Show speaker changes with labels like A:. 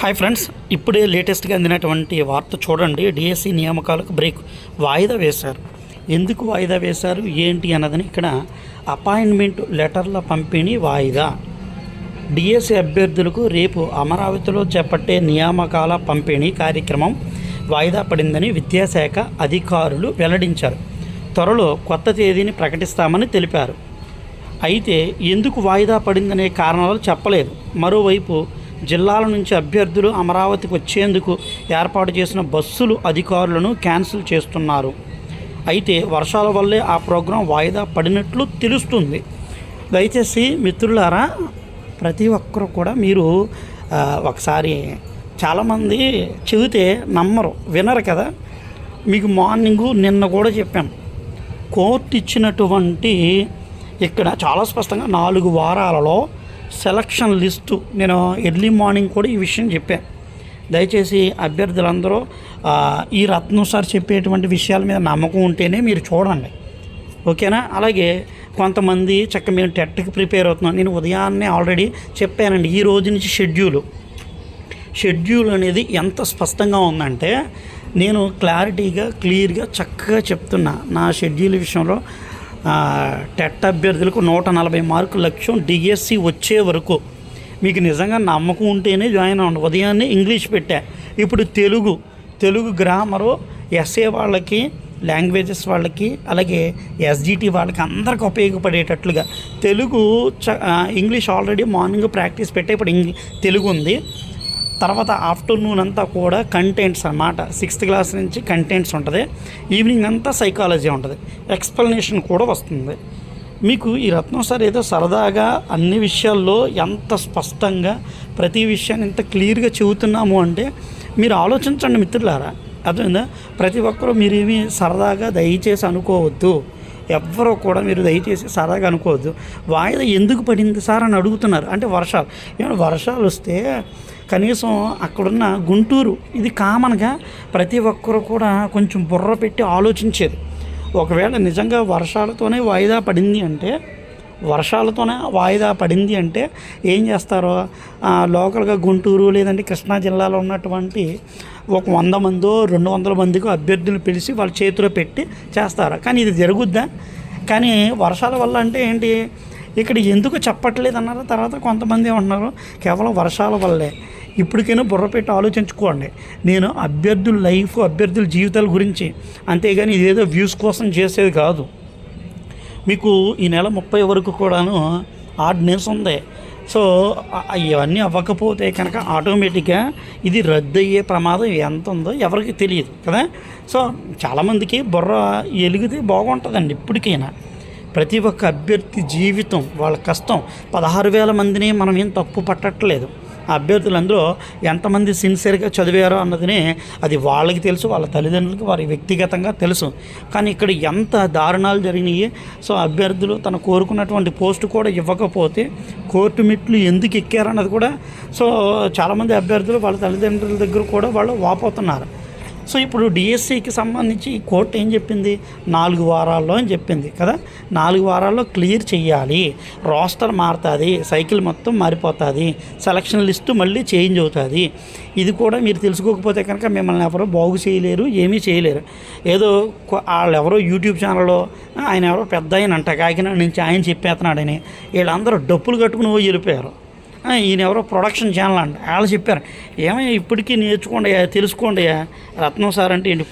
A: Hi friends ఇప్పుడే లేటెస్ట్గా అందినటువంటి వార్త చూడండి. డిఎస్సి నియామకాలకు బ్రేక్. వాయిదా వేశారు. ఎందుకు వాయిదా వేశారు? ఏంటి అన్నదని ఇక్కడ అపాయింట్మెంట్ లెటర్ల పంపిణీ వాయిదా. డిఎస్సి అభ్యర్థులకు రేపు అమరావతిలో చేపట్టే నియామకాల పంపిణీ కార్యక్రమం వాయిదా పడిందని విద్యాశాఖ అధికారులు వెల్లడించారు. త్వరలో కొత్త తేదీని ప్రకటిస్తామని తెలిపారు. అయితే ఎందుకు వాయిదా పడిందనే కారణాలు చెప్పలేదు. మరోవైపు జిల్లాల నుంచి అభ్యర్థులు అమరావతికి వచ్చేందుకు ఏర్పాటు చేసిన బస్సులు అధికారులను క్యాన్సిల్ చేస్తున్నారు. అయితే వర్షాల వల్లే ఆ ప్రోగ్రాం వాయిదా పడినట్లు తెలుస్తుంది. దయచేసి మిత్రులారా ప్రతి ఒక్కరు కూడా మీరు ఒకసారి చాలామంది చెబితే నమ్మరు వినరు కదా. మీకు మార్నింగు నిన్న కూడా చెప్పాను కోర్టు ఇచ్చినటువంటి ఇక్కడ చాలా స్పష్టంగా నాలుగు వారాలలో సెలక్షన్ లిస్టు నేను ఎర్లీ మార్నింగ్ కూడా ఈ విషయం చెప్పాను దయచేసి అభ్యర్థులందరూ ఈ రత్నం సార్ చెప్పేటువంటి విషయాల మీద నమ్మకం ఉంటేనే మీరు చూడండి. ఓకేనా? అలాగే కొంతమంది చక్క మేము టెట్కి ప్రిపేర్ అవుతున్నాం. నేను ఉదయాన్నే ఆల్రెడీ చెప్పానండి ఈ రోజు నుంచి షెడ్యూలు. షెడ్యూల్ అనేది ఎంత స్పష్టంగా ఉందంటే నేను క్లారిటీగా క్లియర్గా చక్కగా చెప్తున్నా నా షెడ్యూల్ విషయంలో. టెట్ అభ్యర్థులకు నూట నలభై మార్కుల లక్ష్యం డిఎస్సి వచ్చే వరకు. మీకు నిజంగా నమ్మకం ఉంటేనే జాయిన్ అవ్వండి. ఉదయాన్నే ఇంగ్లీష్ పెట్టా. ఇప్పుడు Telugu Telugu grammar S A వాళ్ళకి లాంగ్వేజెస్ వాళ్ళకి అలాగే ఎస్జిటి వాళ్ళకి అందరికి ఉపయోగపడేటట్లుగా. తెలుగు చ ఇంగ్లీష్ ఆల్రెడీ మార్నింగ్ ప్రాక్టీస్ పెట్టే. ఇప్పుడు ఇంగ్లీ తెలుగు ఉంది. తర్వాత ఆఫ్టర్నూన్ అంతా కూడా కంటెంట్స్ అన్నమాట. సిక్స్త్ క్లాస్ నుంచి కంటెంట్స్ ఉంటుంది. ఈవినింగ్ అంతా సైకాలజీ ఉంటుంది. ఎక్స్ప్లెనేషన్ కూడా వస్తుంది. మీకు ఈ రత్నం సార్ ఏదో సరదాగా అన్ని విషయాల్లో ఎంత స్పష్టంగా ప్రతి విషయాన్ని ఇంత క్లియర్గా చెబుతున్నాము అంటే మీరు ఆలోచించండి మిత్రులారా. అర్థమైందా? ప్రతి ఒక్కరూ మీరేమీ సరదాగా దయచేసి అనుకోవద్దు. ఎవ్వరూ కూడా మీరు దయచేసి సరదాగా అనుకోవద్దు. వాయిదా ఎందుకు పడింది సార్ అని అడుగుతున్నారు. అంటే వర్షాలు. ఏమైనా వర్షాలు వస్తే కనీసం అక్కడున్న గుంటూరు ఇది కామన్గా ప్రతి ఒక్కరు కూడా కొంచెం బుర్ర పెట్టి ఆలోచించేది. ఒకవేళ నిజంగా వర్షాలతోనే వాయిదా పడింది అంటే వర్షాలతోనే వాయిదా పడింది అంటే ఏం చేస్తారో? లోకల్గా గుంటూరు లేదంటే కృష్ణా జిల్లాలో ఉన్నటువంటి ఒక వంద మందో రెండు వందల మందికి అభ్యర్థులు పిలిచి వాళ్ళ చేతిలో పెట్టి చేస్తారు? కానీ ఇది జరుగుద్దా? కానీ వర్షాల వల్ల అంటే ఏంటి? ఇక్కడ ఎందుకు చెప్పట్లేదు అన్నారు. తర్వాత కొంతమంది ఏమంటున్నారు కేవలం వర్షాల వల్లే. ఇప్పటికైనా బుర్ర పెట్టి ఆలోచించుకోండి. నేను అభ్యర్థుల లైఫ్ అభ్యర్థుల జీవితాల గురించి అంతేగాని ఇదేదో వ్యూస్ కోసం చేసేది కాదు. మీకు ఈ నెల ముప్పై వరకు కూడాను ఆర్డినెన్స్ ఉంది. సో ఇవన్నీ అవ్వకపోతే కనుక ఆటోమేటిక్గా ఇది రద్దు అయ్యే ప్రమాదం ఎంత ఉందో ఎవరికి తెలియదు కదా. సో చాలామందికి బుర్ర ఎలిగితే బాగుంటుందండి ఇప్పటికైనా. ప్రతి ఒక్క అభ్యర్థి జీవితం వాళ్ళ కష్టం. పదహారు వేల మందిని మనం ఏం తప్పు పట్టట్లేదు. ఆ అభ్యర్థులందరూ ఎంతమంది సిన్సియర్గా చదివారో అన్నదినే అది వాళ్ళకి తెలుసు వాళ్ళ తల్లిదండ్రులకి వారి వ్యక్తిగతంగా తెలుసు. కానీ ఇక్కడ ఎంత దారుణాలు జరిగినాయి. సో అభ్యర్థులు తను కోరుకున్నటువంటి పోస్ట్ కూడా ఇవ్వకపోతే కోర్టు మెట్లు ఎందుకు ఎక్కారన్నది కూడా సో చాలామంది అభ్యర్థులు వాళ్ళ తల్లిదండ్రుల దగ్గర కూడా వాళ్ళు వాపోతున్నారు. సో ఇప్పుడు డిఎస్సికి సంబంధించి ఈ కోర్టు ఏం చెప్పింది? నాలుగు వారాల్లో అని చెప్పింది కదా? నాలుగు వారాల్లో క్లియర్ చేయాలి రోస్టర్ మారుతుంది సైకిల్ మొత్తం మారిపోతుంది సెలక్షన్ లిస్టు మళ్ళీ చేంజ్ అవుతుంది. ఇది కూడా మీరు తెలుసుకోకపోతే కనుక మిమ్మల్ని ఎవరో బాగు చేయలేరు ఏమీ చేయలేరు. ఏదో వాళ్ళు ఎవరో యూట్యూబ్ ఛానల్లో ఆయన ఎవరో పెద్ద ఆయన అంట కాకినాడ నుంచి ఆయన చెప్పేస్తున్నాడని వీళ్ళందరూ డప్పులు కట్టుకుని పోయి వెళ్ళిపోయారు. ఈయన ఎవరో ప్రొడక్షన్ ఛానల్ అంట. వాళ్ళు చెప్పారు ఏమయ్యా ఇప్పటికీ నేర్చుకోండి తెలుసుకోండి రత్నం సార్ అంటే ఇప్పుడు